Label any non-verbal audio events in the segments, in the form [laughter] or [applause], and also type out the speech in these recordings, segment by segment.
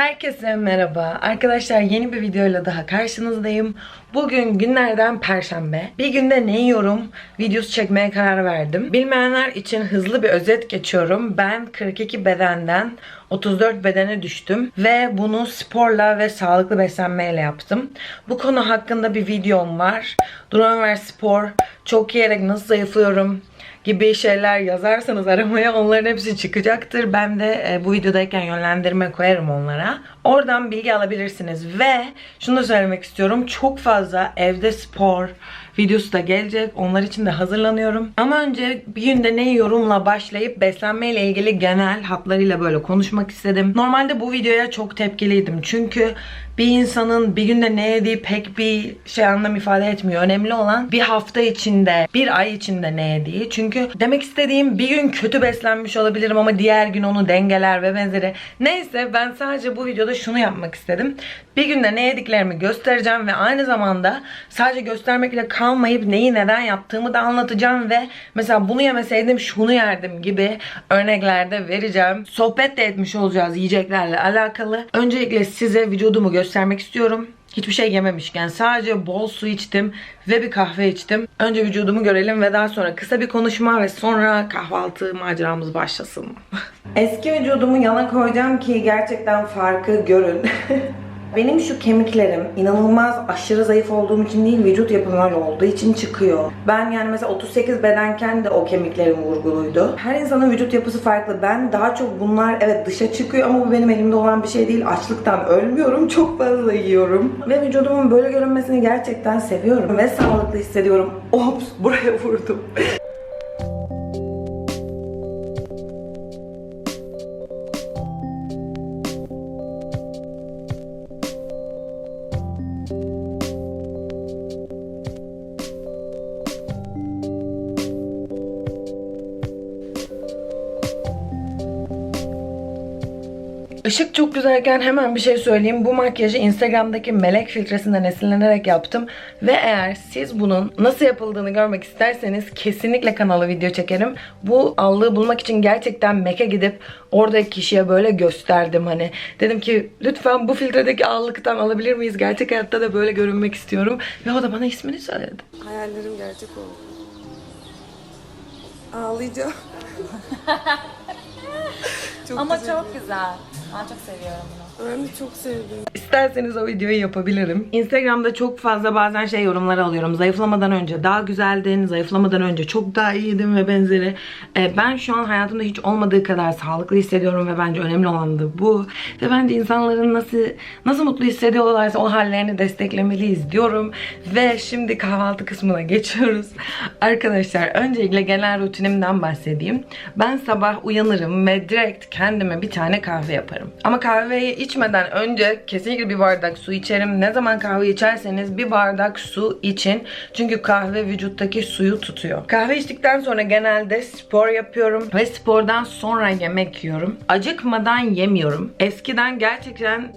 Herkese merhaba. Arkadaşlar yeni bir videoyla daha karşınızdayım. Bugün günlerden perşembe. Bir günde ne yiyorum videosu çekmeye karar verdim. Bilmeyenler için hızlı bir özet geçiyorum. Ben 42 bedenden 34 bedene düştüm ve bunu sporla ve sağlıklı beslenmeyle yaptım. Bu konu hakkında bir videom var. Duran Spor, çok yiyerek nasıl zayıflıyorum, gibi şeyler yazarsanız aramaya onların hepsi çıkacaktır. Ben de e, bu videodayken yönlendirme koyarım onlara. Oradan bilgi alabilirsiniz ve şunu da söylemek istiyorum. Çok fazla evde spor videosu da gelecek. Onlar için de hazırlanıyorum. Ama önce bir günde ne yiyorumla başlayıp beslenmeyle ilgili genel hatlarıyla böyle konuşmak istedim. Normalde bu videoya çok tepkiliydim. Çünkü bir insanın bir günde ne yediği pek bir şey anlam ifade etmiyor. Önemli olan bir hafta içinde, bir ay içinde ne yediği. Çünkü demek istediğim bir gün kötü beslenmiş olabilirim ama diğer gün onu dengeler ve benzeri. Neyse ben sadece bu videoda şunu yapmak istedim. Bir günde ne yediklerimi göstereceğim ve aynı zamanda sadece göstermekle kalmayıp neyi neden yaptığımı da anlatacağım ve mesela bunu yemeseydim şunu yerdim gibi örneklerde vereceğim. Sohbet de etmiş olacağız yiyeceklerle alakalı. Öncelikle size vücudumu göstermek istiyorum. Hiçbir şey yememişken sadece bol su içtim ve bir kahve içtim. Önce vücudumu görelim ve daha sonra kısa bir konuşma ve sonra kahvaltı maceramız başlasın. [laughs] Eski vücudumu yana koyacağım ki gerçekten farkı görün. [laughs] Benim şu kemiklerim inanılmaz aşırı zayıf olduğum için değil vücut yapım olduğu için çıkıyor. Ben yani mesela 38 bedenken de o kemiklerim vurguluydu. Her insanın vücut yapısı farklı. Ben daha çok bunlar evet dışa çıkıyor ama bu benim elimde olan bir şey değil. Açlıktan ölmüyorum. Çok fazla yiyorum. Ve vücudumun böyle görünmesini gerçekten seviyorum. Ve sağlıklı hissediyorum. Ops buraya vurdum. Işık çok güzelken hemen bir şey söyleyeyim. Bu makyajı Instagram'daki melek filtresinden esinlenerek yaptım. Ve eğer siz bunun nasıl yapıldığını görmek isterseniz kesinlikle kanala video çekerim. Bu allığı bulmak için gerçekten MAC'e gidip oradaki kişiye böyle gösterdim hani. Dedim ki lütfen bu filtredeki allıktan alabilir miyiz? Gerçek hayatta da böyle görünmek istiyorum. Ve o da bana ismini söyledi. Hayallerim gerçek oldu. Ağlayacağım. [laughs] çok Ama güzel. çok güzel. Ben çok seviyorum bunu. Ben de çok sevdim. İsterseniz o videoyu yapabilirim. Instagram'da çok fazla bazen şey yorumları alıyorum. Zayıflamadan önce daha güzeldin, zayıflamadan önce çok daha iyiydin ve benzeri. Ee, ben şu an hayatımda hiç olmadığı kadar sağlıklı hissediyorum ve bence önemli olan da bu. Ve bence insanların nasıl nasıl mutlu hissediyorlarsa o hallerini desteklemeliyiz diyorum. Ve şimdi kahvaltı kısmına geçiyoruz. [laughs] Arkadaşlar öncelikle genel rutinimden bahsedeyim. Ben sabah uyanırım ve direkt kendime bir tane kahve yaparım. Ama kahveyi içmeden önce kesinlikle bir bardak su içerim. Ne zaman kahve içerseniz bir bardak su için. Çünkü kahve vücuttaki suyu tutuyor. Kahve içtikten sonra genelde spor yapıyorum ve spordan sonra yemek yiyorum. Acıkmadan yemiyorum. Eskiden gerçekten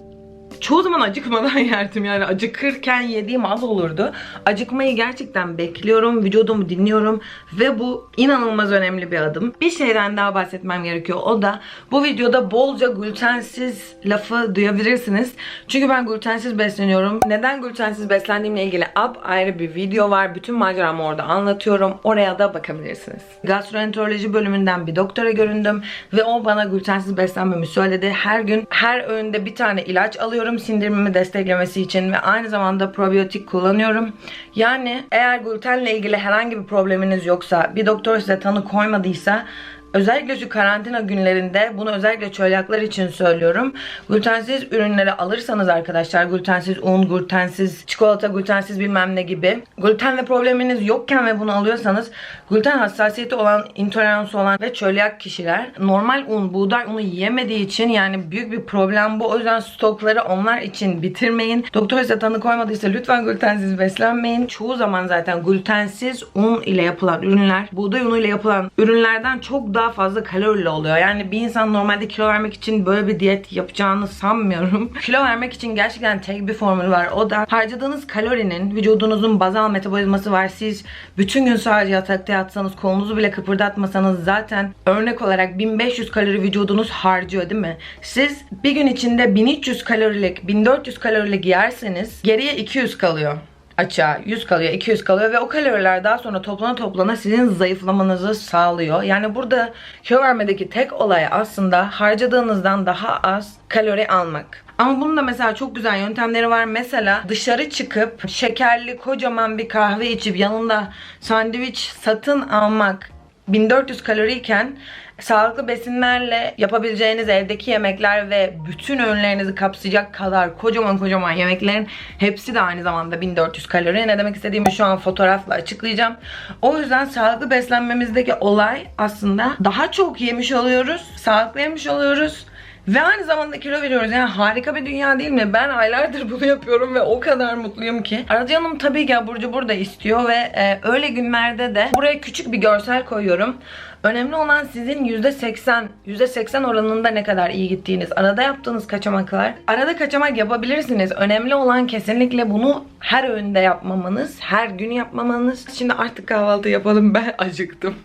çoğu zaman acıkmadan [laughs] yerdim yani acıkırken yediğim az olurdu. Acıkmayı gerçekten bekliyorum, vücudumu dinliyorum ve bu inanılmaz önemli bir adım. Bir şeyden daha bahsetmem gerekiyor. O da bu videoda bolca glutensiz lafı duyabilirsiniz. Çünkü ben glutensiz besleniyorum. Neden glutensiz beslendiğimle ilgili up ayrı bir video var. Bütün maceramı orada anlatıyorum. Oraya da bakabilirsiniz. Gastroenteroloji bölümünden bir doktora göründüm ve o bana glutensiz beslenmemi söyledi. Her gün her öğünde bir tane ilaç alıyorum sindirimimi desteklemesi için ve aynı zamanda probiyotik kullanıyorum. Yani eğer glutenle ilgili herhangi bir probleminiz yoksa, bir doktor size tanı koymadıysa Özellikle şu karantina günlerinde bunu özellikle çölyaklar için söylüyorum. Glutensiz ürünleri alırsanız arkadaşlar glutensiz un, glutensiz çikolata, glutensiz bilmem ne gibi. Glutenle probleminiz yokken ve bunu alıyorsanız gluten hassasiyeti olan, intoleransı olan ve çölyak kişiler normal un, buğday unu yiyemediği için yani büyük bir problem bu. O yüzden stokları onlar için bitirmeyin. Doktor size tanı koymadıysa lütfen glutensiz beslenmeyin. Çoğu zaman zaten glutensiz un ile yapılan ürünler, buğday unu ile yapılan ürünlerden çok daha fazla kalorili oluyor. Yani bir insan normalde kilo vermek için böyle bir diyet yapacağını sanmıyorum. [laughs] kilo vermek için gerçekten tek bir formül var. O da harcadığınız kalorinin vücudunuzun bazal metabolizması var. Siz bütün gün sadece yatakta yatsanız kolunuzu bile kıpırdatmasanız zaten örnek olarak 1500 kalori vücudunuz harcıyor değil mi? Siz bir gün içinde 1300 kalorilik 1400 kalorilik yerseniz geriye 200 kalıyor açığa 100 kalıyor 200 kalıyor ve o kaloriler daha sonra toplana toplana sizin zayıflamanızı sağlıyor. Yani burada kilo vermedeki tek olay aslında harcadığınızdan daha az kalori almak. Ama bunun da mesela çok güzel yöntemleri var. Mesela dışarı çıkıp şekerli kocaman bir kahve içip yanında sandviç satın almak 1400 kaloriyken sağlıklı besinlerle yapabileceğiniz evdeki yemekler ve bütün öğünlerinizi kapsayacak kadar kocaman kocaman yemeklerin hepsi de aynı zamanda 1400 kalori. Ne demek istediğimi şu an fotoğrafla açıklayacağım. O yüzden sağlıklı beslenmemizdeki olay aslında daha çok yemiş oluyoruz, sağlıklı yemiş oluyoruz. Ve aynı zamanda kilo veriyoruz. Yani harika bir dünya değil mi? Ben aylardır [laughs] bunu yapıyorum ve o kadar mutluyum ki. Aracı Hanım tabii ki Burcu burada istiyor ve e, öyle günlerde de buraya küçük bir görsel koyuyorum. Önemli olan sizin %80, %80 oranında ne kadar iyi gittiğiniz. Arada yaptığınız kaçamaklar. Arada kaçamak yapabilirsiniz. Önemli olan kesinlikle bunu her öğünde yapmamanız, her gün yapmamanız. Şimdi artık kahvaltı yapalım. Ben [laughs] acıktım.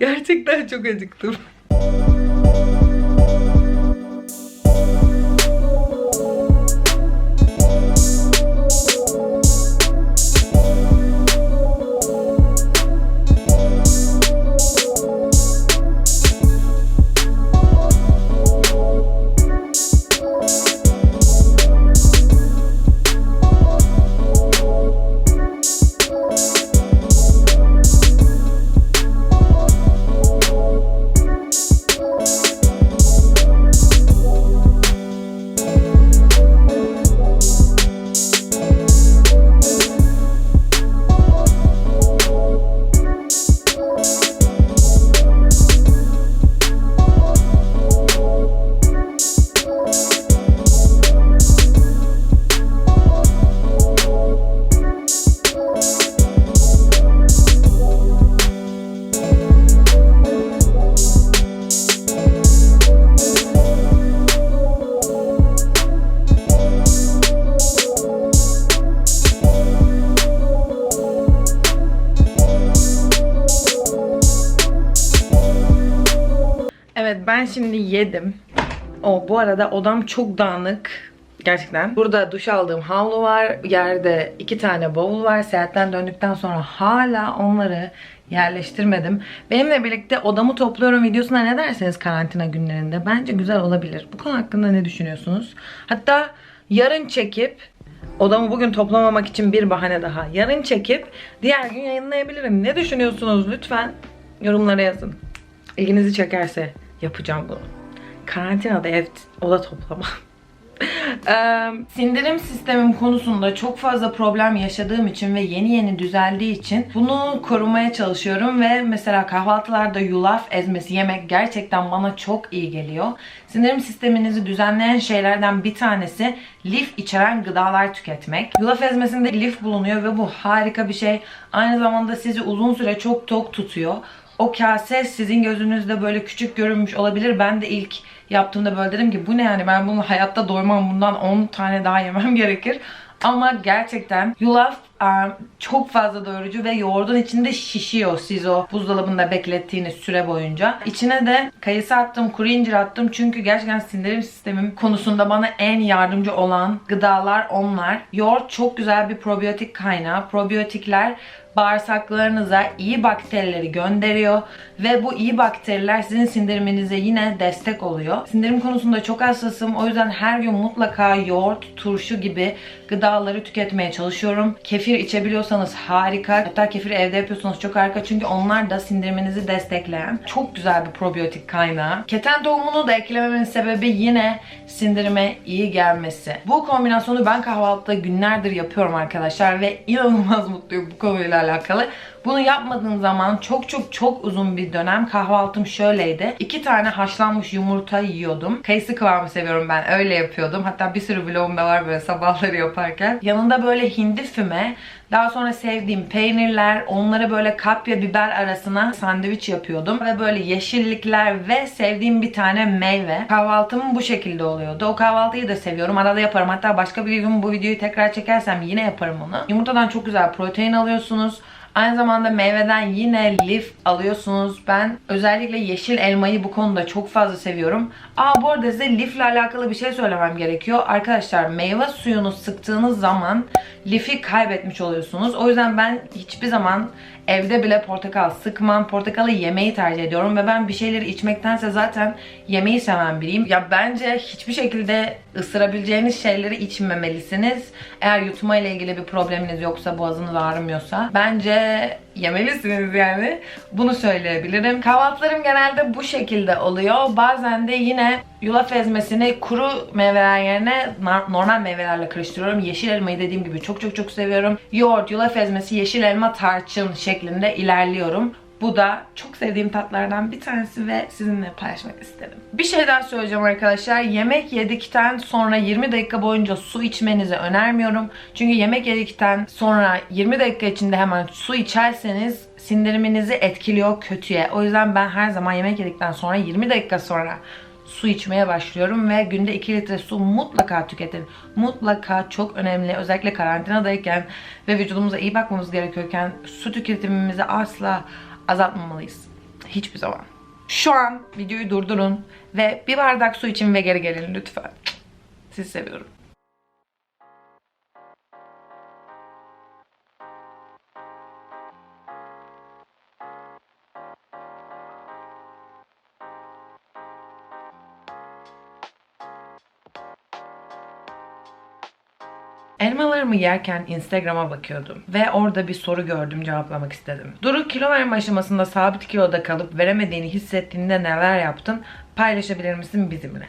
Gerçekten çok acıktım. Evet ben şimdi yedim. O bu arada odam çok dağınık. Gerçekten. Burada duş aldığım havlu var. Yerde iki tane bavul var. Seyahatten döndükten sonra hala onları yerleştirmedim. Benimle birlikte odamı topluyorum videosuna ne derseniz karantina günlerinde. Bence güzel olabilir. Bu konu hakkında ne düşünüyorsunuz? Hatta yarın çekip Odamı bugün toplamamak için bir bahane daha. Yarın çekip diğer gün yayınlayabilirim. Ne düşünüyorsunuz? Lütfen yorumlara yazın. İlginizi çekerse yapacağım bunu. Karantinada ev oda toplama. [laughs] Eee, sindirim sistemim konusunda çok fazla problem yaşadığım için ve yeni yeni düzeldiği için bunu korumaya çalışıyorum ve mesela kahvaltılarda yulaf ezmesi yemek gerçekten bana çok iyi geliyor. Sindirim sisteminizi düzenleyen şeylerden bir tanesi lif içeren gıdalar tüketmek. Yulaf ezmesinde lif bulunuyor ve bu harika bir şey. Aynı zamanda sizi uzun süre çok tok tutuyor. O kase sizin gözünüzde böyle küçük görünmüş olabilir. Ben de ilk yaptığımda böyle dedim ki bu ne yani ben bunu hayatta doymam bundan 10 tane daha yemem [laughs] gerekir. Ama gerçekten yulaf e, çok fazla doyurucu ve yoğurdun içinde şişiyor siz o buzdolabında beklettiğiniz süre boyunca. İçine de kayısı attım, kuru incir attım çünkü gerçekten sindirim sistemim konusunda bana en yardımcı olan gıdalar onlar. Yoğurt çok güzel bir probiyotik kaynağı. Probiyotikler bağırsaklarınıza iyi bakterileri gönderiyor ve bu iyi bakteriler sizin sindiriminize yine destek oluyor. Sindirim konusunda çok hassasım. O yüzden her gün mutlaka yoğurt, turşu gibi gıdaları tüketmeye çalışıyorum. Kefir içebiliyorsanız harika. Hatta kefir evde yapıyorsanız çok harika. Çünkü onlar da sindiriminizi destekleyen çok güzel bir probiyotik kaynağı. Keten tohumunu da eklememin sebebi yine sindirime iyi gelmesi. Bu kombinasyonu ben kahvaltıda günlerdir yapıyorum arkadaşlar ve inanılmaz mutluyum bu konuyla alakalı. Bu Bunu yapmadığım zaman çok çok çok uzun bir dönem kahvaltım şöyleydi. İki tane haşlanmış yumurta yiyordum. Kayısı kıvamı seviyorum ben. Öyle yapıyordum. Hatta bir sürü vlogumda var böyle sabahları yaparken. Yanında böyle hindi füme, daha sonra sevdiğim peynirler, onları böyle kapya biber arasına sandviç yapıyordum. Ve böyle yeşillikler ve sevdiğim bir tane meyve. Kahvaltım bu şekilde oluyordu. O kahvaltıyı da seviyorum. Arada yaparım. Hatta başka bir gün bu videoyu tekrar çekersem yine yaparım onu. Yumurtadan çok güzel protein alıyorsunuz. Aynı zamanda meyveden yine lif alıyorsunuz. Ben özellikle yeşil elmayı bu konuda çok fazla seviyorum. Aa bu arada size lifle alakalı bir şey söylemem gerekiyor. Arkadaşlar meyve suyunu sıktığınız zaman lifi kaybetmiş oluyorsunuz. O yüzden ben hiçbir zaman evde bile portakal sıkmam. Portakalı yemeyi tercih ediyorum ve ben bir şeyleri içmektense zaten yemeyi seven biriyim. Ya bence hiçbir şekilde ısırabileceğiniz şeyleri içmemelisiniz. Eğer yutma ile ilgili bir probleminiz yoksa, boğazınız ağrımıyorsa bence yemelisiniz yani. Bunu söyleyebilirim. Kahvaltılarım genelde bu şekilde oluyor. Bazen de yine yulaf ezmesini kuru meyveler yerine normal meyvelerle karıştırıyorum. Yeşil elmayı dediğim gibi çok çok çok seviyorum. Yoğurt, yulaf ezmesi, yeşil elma, tarçın şeklinde ilerliyorum. Bu da çok sevdiğim tatlardan bir tanesi ve sizinle paylaşmak istedim. Bir şey daha söyleyeceğim arkadaşlar. Yemek yedikten sonra 20 dakika boyunca su içmenizi önermiyorum. Çünkü yemek yedikten sonra 20 dakika içinde hemen su içerseniz sindiriminizi etkiliyor kötüye. O yüzden ben her zaman yemek yedikten sonra 20 dakika sonra su içmeye başlıyorum ve günde 2 litre su mutlaka tüketin. Mutlaka çok önemli. Özellikle karantinadayken ve vücudumuza iyi bakmamız gerekiyorken su tüketimimizi asla azaltmamalıyız. Hiçbir zaman. Şu an videoyu durdurun ve bir bardak su için ve geri gelin lütfen. Sizi seviyorum. Elmalarımı yerken Instagram'a bakıyordum ve orada bir soru gördüm cevaplamak istedim. Duru kilo verme aşamasında sabit kiloda kalıp veremediğini hissettiğinde neler yaptın? Paylaşabilir misin bizimle?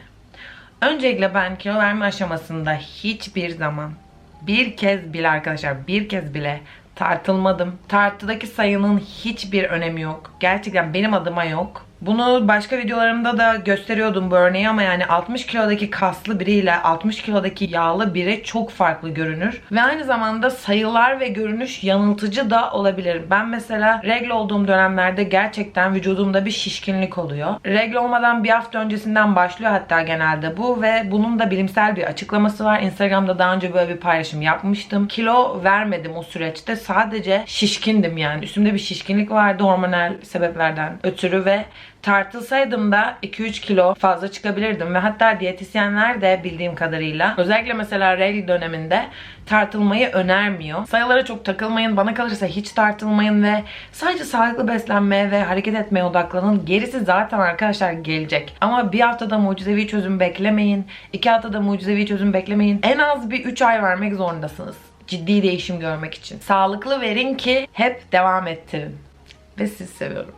Öncelikle ben kilo verme aşamasında hiçbir zaman bir kez bile arkadaşlar bir kez bile tartılmadım. Tartıdaki sayının hiçbir önemi yok. Gerçekten benim adıma yok. Bunu başka videolarımda da gösteriyordum bu örneği ama yani 60 kilodaki kaslı biriyle 60 kilodaki yağlı biri çok farklı görünür. Ve aynı zamanda sayılar ve görünüş yanıltıcı da olabilir. Ben mesela regl olduğum dönemlerde gerçekten vücudumda bir şişkinlik oluyor. Regl olmadan bir hafta öncesinden başlıyor hatta genelde bu ve bunun da bilimsel bir açıklaması var. Instagram'da daha önce böyle bir paylaşım yapmıştım. Kilo vermedim o süreçte. Sadece şişkindim yani. Üstümde bir şişkinlik vardı hormonal sebeplerden ötürü ve tartılsaydım da 2-3 kilo fazla çıkabilirdim ve hatta diyetisyenler de bildiğim kadarıyla özellikle mesela regl döneminde tartılmayı önermiyor. Sayılara çok takılmayın. Bana kalırsa hiç tartılmayın ve sadece sağlıklı beslenmeye ve hareket etmeye odaklanın. Gerisi zaten arkadaşlar gelecek. Ama bir haftada mucizevi çözüm beklemeyin. iki haftada mucizevi çözüm beklemeyin. En az bir 3 ay vermek zorundasınız. Ciddi değişim görmek için. Sağlıklı verin ki hep devam ettirin. Ve sizi seviyorum.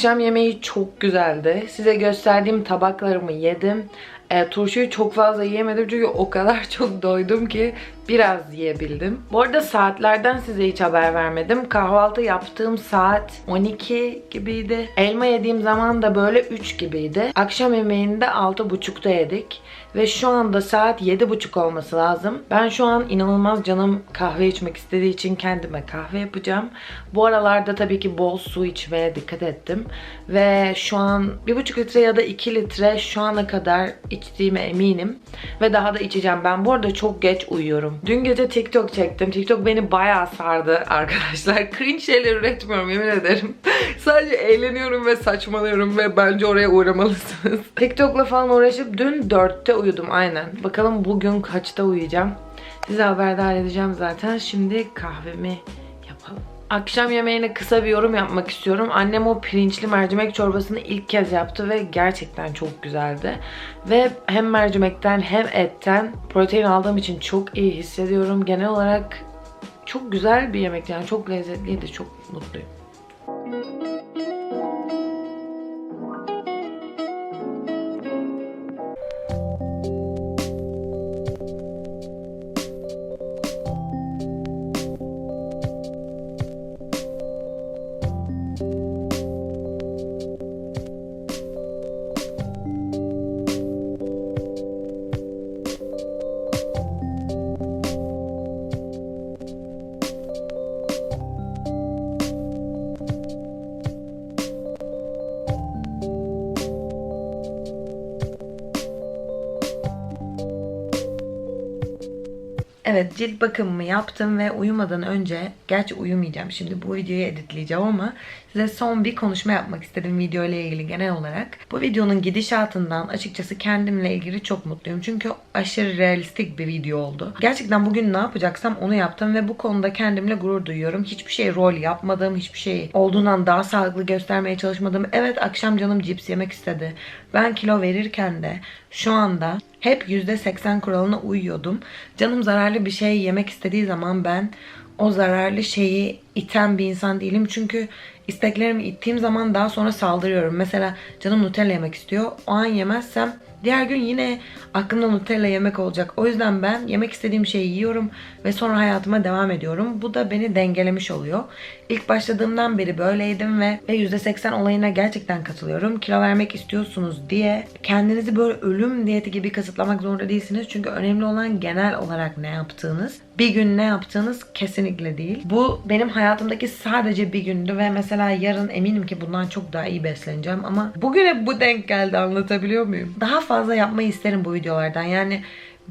Akşam yemeği çok güzeldi. Size gösterdiğim tabaklarımı yedim. E, turşuyu çok fazla yiyemedim çünkü o kadar [laughs] çok doydum ki biraz yiyebildim. Bu arada saatlerden size hiç haber vermedim. Kahvaltı yaptığım saat 12 gibiydi. Elma yediğim zaman da böyle 3 gibiydi. Akşam yemeğini de 6.30'da yedik. Ve şu anda saat 7.30 olması lazım. Ben şu an inanılmaz canım kahve içmek istediği için kendime kahve yapacağım. Bu aralarda tabii ki bol su içmeye dikkat ettim. Ve şu an 1.5 litre ya da 2 litre şu ana kadar içtiğime eminim. Ve daha da içeceğim. Ben bu arada çok geç uyuyorum. Dün gece TikTok çektim. TikTok beni bayağı sardı [laughs] arkadaşlar. Cringe şeyler üretmiyorum yemin ederim. [laughs] Sadece eğleniyorum ve saçmalıyorum ve bence oraya uğramalısınız. [laughs] TikTok'la falan uğraşıp dün 4'te uyudum aynen. Bakalım bugün kaçta uyuyacağım. Size haberdar edeceğim zaten. Şimdi kahvemi yapalım. Akşam yemeğine kısa bir yorum yapmak istiyorum. Annem o pirinçli mercimek çorbasını ilk kez yaptı ve gerçekten çok güzeldi. Ve hem mercimekten hem etten protein aldığım için çok iyi hissediyorum. Genel olarak çok güzel bir yemek yani çok lezzetliydi. Çok mutluyum. Evet cilt bakımımı yaptım ve uyumadan önce gerçi uyumayacağım şimdi bu videoyu editleyeceğim ama size son bir konuşma yapmak istedim video ile ilgili genel olarak. Bu videonun gidişatından açıkçası kendimle ilgili çok mutluyum. Çünkü aşırı realistik bir video oldu. Gerçekten bugün ne yapacaksam onu yaptım ve bu konuda kendimle gurur duyuyorum. Hiçbir şey rol yapmadım. Hiçbir şey olduğundan daha sağlıklı göstermeye çalışmadım. Evet akşam canım cips yemek istedi. Ben kilo verirken de şu anda hep %80 kuralına uyuyordum. Canım zararlı bir şey yemek istediği zaman ben o zararlı şeyi iten bir insan değilim. Çünkü isteklerimi ittiğim zaman daha sonra saldırıyorum. Mesela canım Nutella yemek istiyor. O an yemezsem diğer gün yine aklımda Nutella yemek olacak. O yüzden ben yemek istediğim şeyi yiyorum ve sonra hayatıma devam ediyorum. Bu da beni dengelemiş oluyor. İlk başladığımdan beri böyleydim ve, ve %80 olayına gerçekten katılıyorum. Kilo vermek istiyorsunuz diye kendinizi böyle ölüm diyeti gibi kasıtlamak zorunda değilsiniz. Çünkü önemli olan genel olarak ne yaptığınız. Bir gün ne yaptığınız kesinlikle değil. Bu benim hayatımdaki sadece bir gündü ve mesela yarın eminim ki bundan çok daha iyi besleneceğim ama bugüne bu denk geldi anlatabiliyor muyum? Daha fazla yapmayı isterim bu videolardan. Yani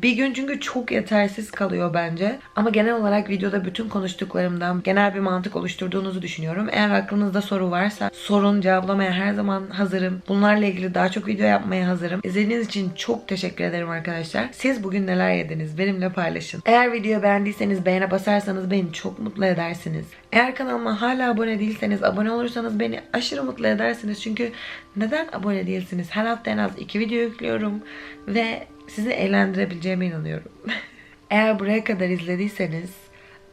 bir gün çünkü çok yetersiz kalıyor bence. Ama genel olarak videoda bütün konuştuklarımdan genel bir mantık oluşturduğunuzu düşünüyorum. Eğer aklınızda soru varsa sorun cevaplamaya her zaman hazırım. Bunlarla ilgili daha çok video yapmaya hazırım. İzlediğiniz için çok teşekkür ederim arkadaşlar. Siz bugün neler yediniz? Benimle paylaşın. Eğer videoyu beğendiyseniz beğene basarsanız beni çok mutlu edersiniz. Eğer kanalıma hala abone değilseniz abone olursanız beni aşırı mutlu edersiniz. Çünkü neden abone değilsiniz? Her hafta en az iki video yüklüyorum ve sizi eğlendirebileceğime inanıyorum. [laughs] Eğer buraya kadar izlediyseniz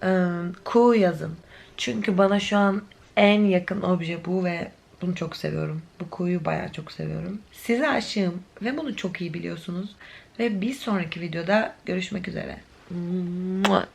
ıı, Ku yazın. Çünkü bana şu an en yakın obje bu ve bunu çok seviyorum. Bu kuyu bayağı çok seviyorum. Size aşığım ve bunu çok iyi biliyorsunuz. Ve bir sonraki videoda görüşmek üzere. Mua.